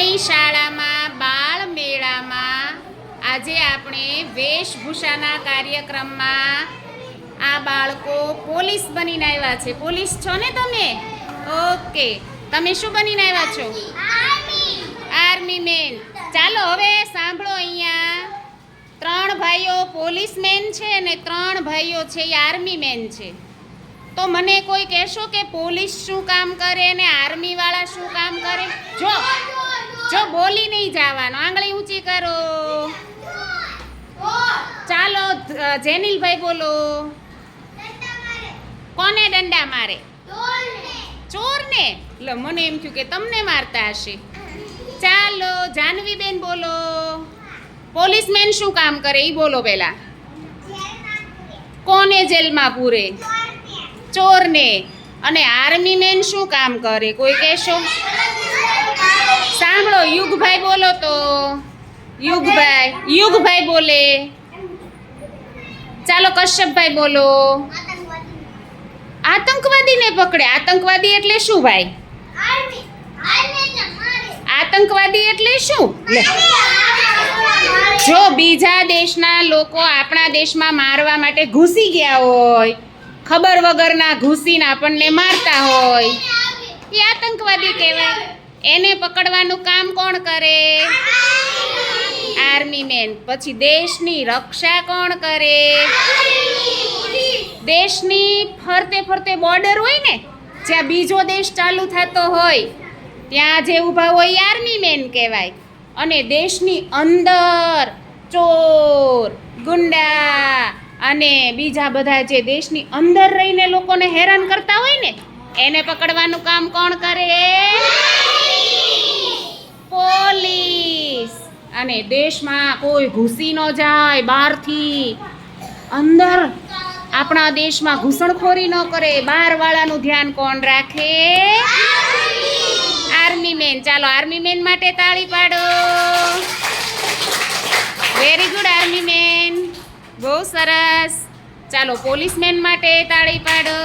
આપણી શાળામાં બાળ મેળામાં આજે આપણે વેશભૂષાના કાર્યક્રમમાં આ બાળકો પોલીસ બનીને આવ્યા છે. પોલીસ છો ને તમે? ઓકે. તમે શું બનીને આવ્યા છો? આર્મી મેન ચાલો હવે સાંભળો અહીંયા. ત્રણ ભાઈઓ પોલીસ મેન છે અને ત્રણ ભાઈઓ છે એ આર્મી મેન છે. તો મને કોઈ કહેશો કે પોલીસ શું કામ કરે ને આર્મી વાળા શું કામ કરે? જો. જો બોલી નહીં જવાનો. આંગળી ઊંચી કરો. ચાલો જેનિલભાઈ બોલો. કોને દંડા મારે? ચોરને? લો, મને એમ થયું કે તમને મારતા હશે. ચાલો, જાનવીબેન બોલો. પોલીસમેન શું કામ કરે? એ બોલો પહેલા. કોને જેલમાં પૂરે? ચોરને. અને આર્મી મેન શું કામ કરે? કોઈ કહેશો? યુગભાઈ બોલો તો. યુગભાઈ યુગભાઈ બોલે. ચાલો કશ્યપભાઈ બોલો. આતંકવાદીને પકડે. આતંકવાદી એટલે શું ભાઈ? આતંકવાદી એટલે શું? જો બીજા દેશના લોકો આપણા દેશમાં મારવા માટે ઘૂસી ગયા હોય, ખબર વગરના ઘૂસીને આપણને મારતા હોય. એ આતંકવાદી કહેવાય. એને પકડવાનું કામ કોણ કરે? આર્મી મેન પછી દેશની રક્ષા કોણ કરે? દેશની ફરતે ફરતે બોર્ડર હોય ને, જ્યાં બીજો દેશ ચાલુ થતો હોય, ત્યાં જે ઊભા હોય આર્મી મેન કહેવાય. અને દેશની અંદર ચોર, ગુંડા અને બીજા બધા જે દેશની અંદર રહીને લોકોને હેરાન કરતા હોય ને, એને પકડવાનું કામ કોણ કરે? અને દેશમાં કોઈ ઘૂસી ન જાય બહારથી. અંદર આપણા દેશમાં ઘૂસણખોરી ન કરે. બહારવાળાનું ધ્યાન કોણ રાખે? Army man. ચાલો, આર્મી મેન માટે તાળી પાડો. Very good army man. બહુ સરસ. ચાલો, પોલીસ મેન માટે તાળી પાડો.